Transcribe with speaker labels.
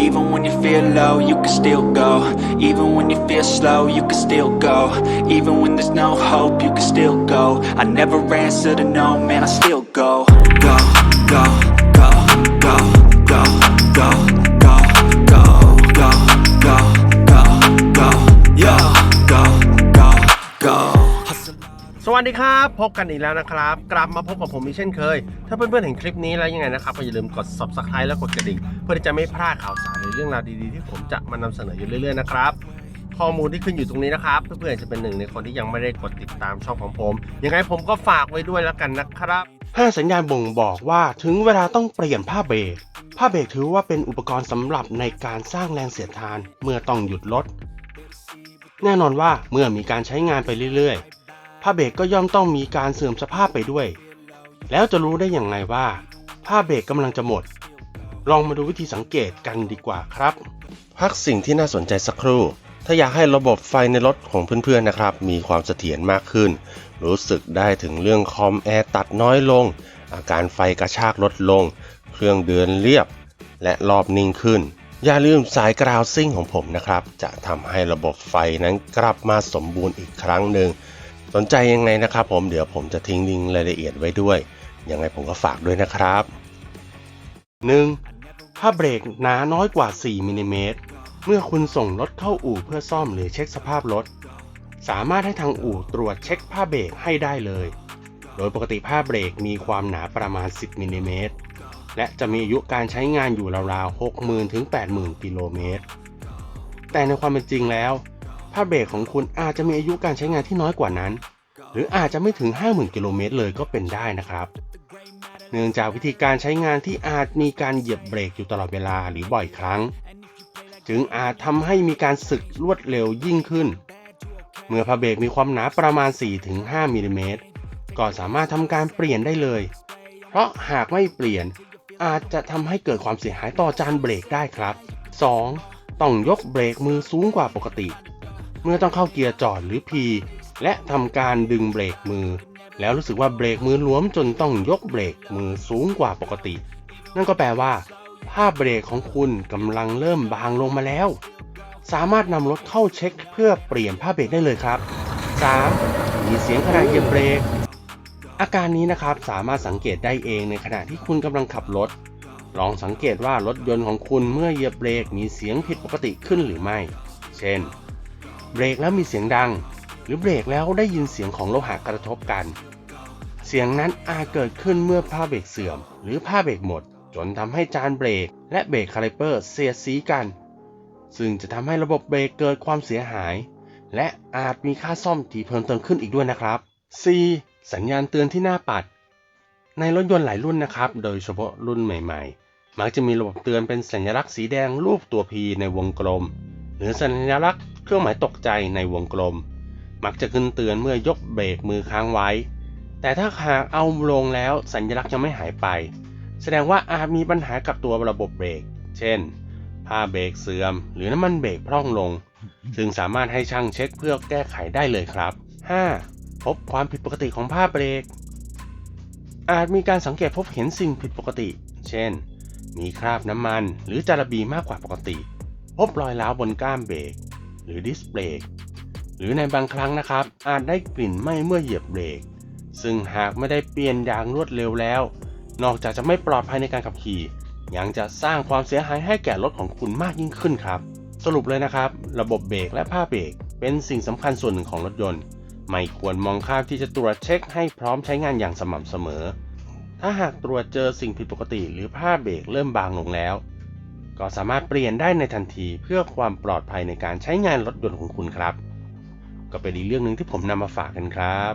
Speaker 1: Even when you feel low, you can still go. Even when you feel slow, you can still go. Even when there's no hope, you can still go. I never answer to no, man, I still go. Go, go, go, go, go, go, go, go, go, go, go, go, yo, go, go, go.
Speaker 2: สวัสดีครับ พบกันอีกแล้วนะครับ กลับมาพบกับผมอีกเช่นเคย ถ้าเพื่อนๆเห็นคลิปนี้แล้วยังไงนะครับก็อย่าลืมกด subscribe และกดกระดิ่ง เพื่อที่จะไม่พลาดข่าวสารในเรื่องราวดีๆ ที่ผมจะมานำเสนออยู่เรื่อยๆนะครับข้อมูลที่ขึ้นอยู่ตรงนี้นะครับ เพื่อนๆจะเป็นหนึ่งในคนที่ยังไม่ได้กดติดตามช่องของผมยังไงผมก็ฝากไว้ด้วยแล้วกันนะครับห้าสัญญาณบ่งบอกว่าถึงเวลาต้องเปลี่ยนผ้าเบรกผ้าเบรกถือว่าเป็นอุปกรณ์สำหรับในการสร้างแรงเสียดทานเมื่อต้องหยุดรถแน่นอนว่าเมื่อมีการใช้งานไปเรื่อยๆผ้าเบรกก็ย่อมต้องมีการเสื่อมสภาพไปด้วย แล้วจะรู้ได้อย่างไรว่าผ้าเบรกกำลังจะหมด ลองมาดูวิธีสังเกตกันดีกว่าครับ พักสิ่งที่น่าสนใจสักครู่ ถ้าอยากให้ระบบไฟในรถของเพื่อนๆนะครับ มีความเสถียรมากขึ้น รู้สึกได้ถึงเรื่องคอมแอร์ตัดน้อยลง อาการไฟกระชากลดลง เครื่องเดือนเรียบ และรอบนิ่งขึ้น อย่าลืมสายกราวซิ่งของผมนะครับ จะทำให้ระบบไฟนั้นกลับมาสมบูรณ์อีกครั้งหนึ่งสนใจยังไงนะครับ ผมเดี๋ยวผมจะทิ้งลิงก์รายละเอียดไว้ด้วยยังไงผมก็ฝากด้วยนะครับ 1. ผ้าเบรกหนาน้อยกว่า 4มิลลิเมตรเมื่อคุณส่งรถเข้าอู่เพื่อซ่อมหรือเช็คสภาพรถ สามารถให้ทางอู่ตรวจเช็คผ้าเบรกให้ได้เลย โดยปกติผ้าเบรกมีความหนาประมาณ 10มิลลิเมตรและจะมีอายุการใช้งานอยู่ราวๆ 60,000 ถึง 80,000 กิโลเมตร แต่ในความเป็นจริงแล้ว ผ้าเบรกของคุณอาจจะมีอายุการใช้งานที่น้อยกว่านั้น หรืออาจจะไม่ถึง 50,000 กิโลเมตรเลยก็เป็นได้นะครับ เนื่องจากวิธีการใช้งานที่อาจมีการเหยียบเบรกอยู่ตลอดเวลาหรือบ่อยครั้ง จึงอาจทำให้มีการสึกรวดเร็วยิ่งขึ้น เมื่อผ้าเบรกมีความหนาประมาณ 4-5มิลลิเมตรก็สามารถทำการเปลี่ยนได้เลย เพราะหากไม่เปลี่ยนอาจจะทำให้เกิดความเสียหายต่อจานเบรกได้ครับ 2. ต้องยกเบรกมือสูงกว่าปกติ เมื่อต้องเข้าเกียร์จอดหรือ P และทำการดึงเบรกมือ แล้วรู้สึกว่าเบรกมือหลวมจนต้องยกเบรกมือสูงกว่าปกติ นั่นก็แปลว่าผ้าเบรกของคุณกำลังเริ่มบางลงมาแล้ว สามารถนำรถเข้าเช็คเพื่อเปลี่ยนผ้าเบรกได้เลยครับ 3. มีเสียงขณะเหยียบเบรก อาการนี้นะครับสามารถสังเกตได้เองในขณะที่คุณกำลังขับรถ ลองสังเกตว่ารถยนต์ของคุณเมื่อเหยียบเบรกมีเสียงผิดปกติขึ้นหรือไม่ เช่น เบรกแล้วมีเสียงดัง รือเบรกแล้วได้ยินเสียงของโลหะกระทบกัน เสียงนั้นอาจเกิดขึ้นเมื่อผ้าเบรกเสื่อม หรือผ้าเบรกหมด จนทำให้จานเบรก และเบรกคาลิเปอร์เสียดสีกัน ซึ่งจะทำให้ระบบเบรกเกิดความเสียหาย และอาจมีค่าซ่อมที่เพิ่มเติมขึ้นอีกด้วยนะครับ C สัญญาณเตือนที่หน้าปัด ในรถยนต์หลายรุ่นนะครับ โดยเฉพาะรุ่นใหม่ ๆ มักจะมีระบบเตือนเป็นสัญลักษณ์สีแดงรูปตัว P ในวงกลม หรือสัญลักษณ์เครื่องหมายตกใจในวงกลม มักจะขึ้นเตือนเมื่อยกเบรกมือค้างไว้ แต่ถ้าหากเอาลงแล้วสัญลักษณ์ยังไม่หายไป แสดงว่าอาจมีปัญหากับตัวระบบเบรก เช่น ผ้าเบรกเสื่อม หรือน้ำมันเบรกพร่องลง ซึ่งสามารถให้ช่างเช็คเพื่อแก้ไขได้เลยครับ 5. พบความผิดปกติของผ้าเบรก อาจมีการสังเกตพบเห็นสิ่งผิดปกติ เช่น มีคราบน้ำมัน หรือจาระบีมากกว่าปกติ พบรอยร้าวบนก้ามเบรก หรือดิสเบรก หรือในบางครั้งนะครับ อาจได้กลิ่นไหม้เมื่อเหยียบเบรก ซึ่งหากไม่ได้เปลี่ยนอย่างรวดเร็วแล้ว นอกจากจะไม่ปลอดภัยในการขับขี่ ยังจะสร้างความเสียหายให้แก่รถของคุณมากยิ่งขึ้นครับ สรุปเลยนะครับ ระบบเบรกและผ้าเบรกเป็นสิ่งสำคัญส่วนหนึ่งของรถยนต์ ไม่ควรมองข้ามที่จะตรวจเช็คให้พร้อมใช้งานอย่างสม่ำเสมอ ถ้าหากตรวจเจอสิ่งผิดปกติ หรือผ้าเบรกเริ่มบางลงแล้ว ก็สามารถเปลี่ยนได้ในทันทีเพื่อความปลอดภัยในการใช้งานรถยนต์ของคุณครับ ก็เป็นอีกเรื่องหนึ่งที่ผมนำมาฝากกันครับ